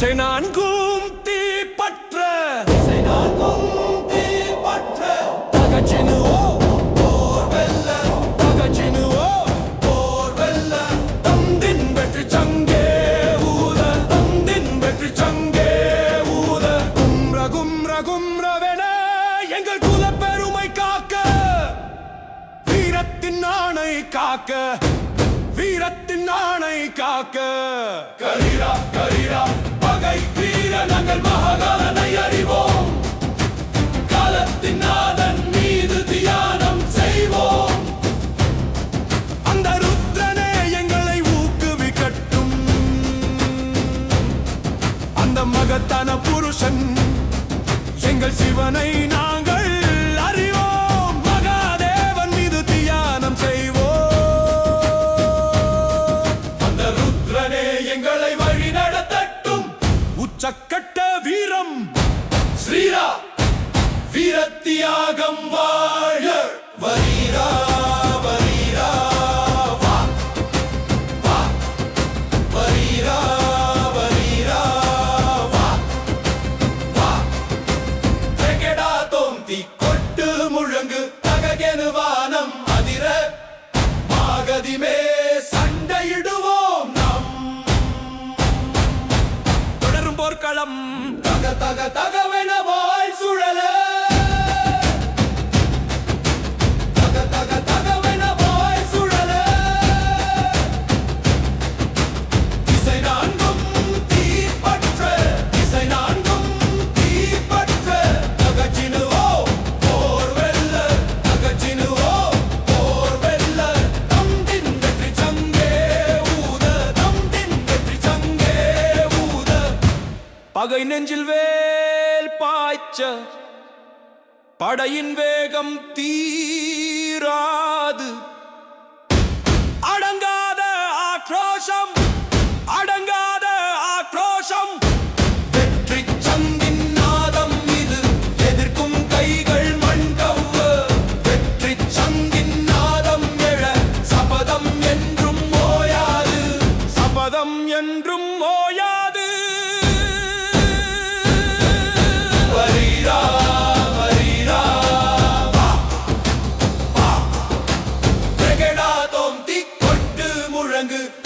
திசை நான்கும் தீ பற்ற திசை நான்கும் தீ பற்ற தகச்சினுவோ போர் வெல்ல தகச்சினுவோ போர் வெல்ல தந்தின் வெற்றி சங்கே ஊத. தந்தின் வெற்றி சங்கே ஊத. கும்ர கும்ர கும்ரவென எங்கள் குல பெருமை காக்க. வீரத்தின் ஆணை காக்க. வீரத்தின் ஆணை காக்க. கலிரா மகத்தான புருஷன். எங்கள் சிவனை நாங்கள் அறிவோம். மகாதேவன் மீது தியானம் செய்வோம். அந்த ருத்ரனே எங்களை வழி நடத்தட்டும். உச்சக்கட்ட வீரம். ஸ்ரீரா வீரத்தியாகம் வாழ வரீரா. மதிமே சண்டையிடுவோம் நாம். தொடரும் போர்க்களம். தக தக தக பகை நெஞ்சில் வேல் பாய்ச்ச படையின் வேகம் தீராது. 노란 그